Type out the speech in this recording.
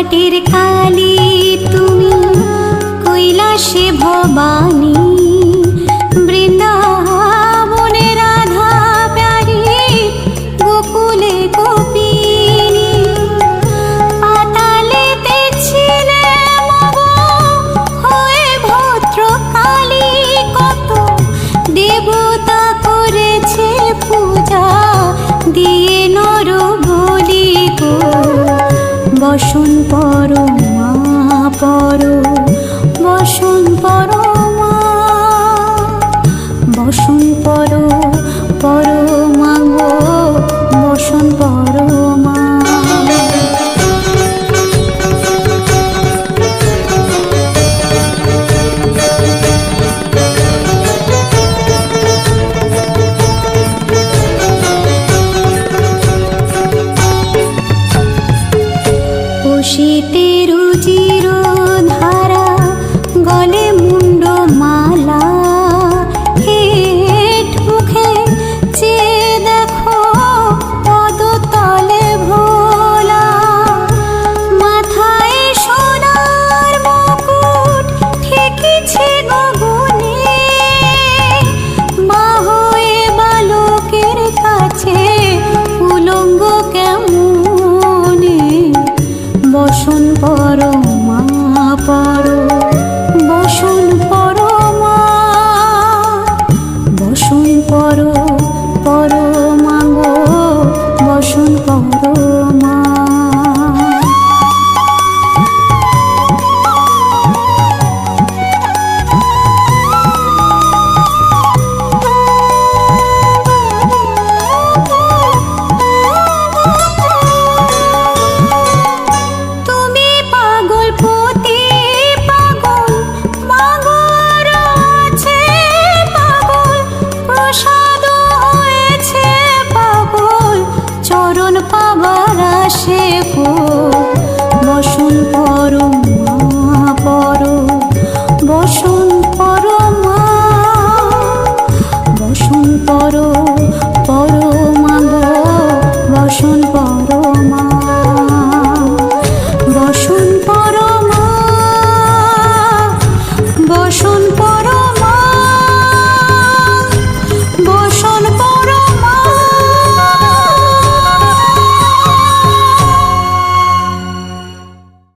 ঘাটের কালী তুমি কৈলাসে ভবানী। শীতের চিরধারা মা